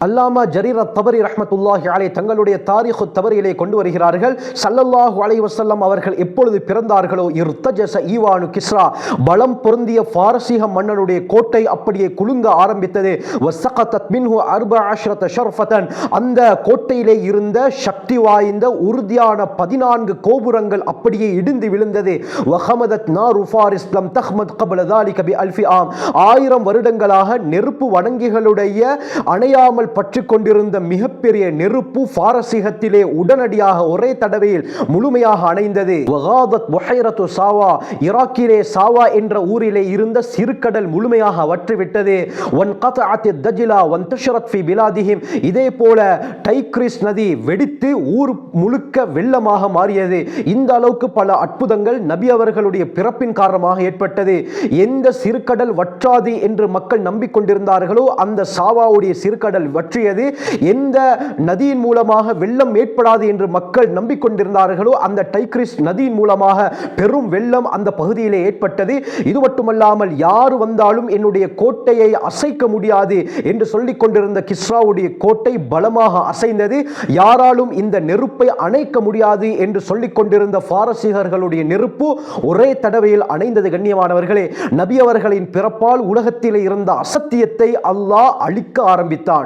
அல்லாமா ஜரீர் தபரி ரஹமத்துல்லாஹி அலை தங்களுடைய தாரிஹு தபரியிலே கொண்டு வருகிறார்கள். சல்லல்லாஹு அலை வசல்லம் அவர்கள் எப்பொழுது பிறந்தார்களோ இர்தஜச ஈவானு கிஸ்ரா பலம் பொருந்திய பாரசீக மன்னனுடைய கோட்டை அப்படியே குலுங்க ஆரம்பித்தது. வசகத்தத் மின்ஹு அர்ப அஷ்ரத ஷர்ஃபதன் அந்த கோட்டையிலே இருந்த சக்தி வாய்ந்த உறுதியான பதினான்கு கோபுரங்கள் அப்படியே இடிந்து விழுந்தது. வஹமதத் நாரு ஃபாரிஸ் இஸ்லம் தஹ்மத் கபல தாலிக கபி அல்ஃபி ஆம். ஆயிரம் வருடங்களாக நெருப்பு வணங்கிகளுடைய அணையாமல் பற்றி கொண்டிருந்த மிகப்பெரிய நெருப்பு பாரசீகத்திலே உடனடியாக ஒரே தடவையில் முழுமையாக அணைந்தது. வகாதத் சாவா ஈராக்கிலே சாவா என்ற ஊரிலே இருந்த சிறுகடல் முழுமையாக வற்றிவிட்டது. ஒன் கத் தஜிலா ஒன் துஷரத் ஃபி பிலாதிஹிம் இதே போல டைக்ரிஸ் நதி வெடித்து ஊர் முழுக்க வெள்ளமாக மாறியது. இந்த அளவுக்கு பல அற்புதங்கள் நபி அவர்களுடைய பிறப்பின் காரணமாக ஏற்பட்டது. எந்த சிறுகடல் வற்றாது என்று மக்கள் நம்பிக்கொண்டிருந்தார்களோ அந்த சாவாவுடைய சிறுகடல் வற்றியது எந்த நதியின் மூலமாக வெள்ளம் ஏற்படாது என்று மக்கள் நம்பிக்கொண்டிருந்தார்களோ அந்த டைக்ரிஸ் நதியின் மூலமாக பெரும் வெள்ளம் அந்த பகுதியிலே ஏற்பட்டது. இது மட்டுமல்லாமல் யார் வந்தாலும் என்னுடைய கோட்டையை அசைக்க முடியாது என்று சொல்லிக் கொண்டிருந்த கிஸ்ராவுடைய கோட்டை பலமாக அசைந்தது. யாராலும் இந்த நெருப்பை அணைக்க முடியாது என்று சொல்லிக் கொண்டிருந்த பாரசீகர்களுடைய நெருப்பு ஒரே தடவையில் அணைந்தது. கண்ணியமானவர்களே நபி அவர்களின் பிறப்பால் உலகத்திலே இருந்த அசத்தியத்தை அல்லாஹ் அழிக்க ஆரம்பித்தான்.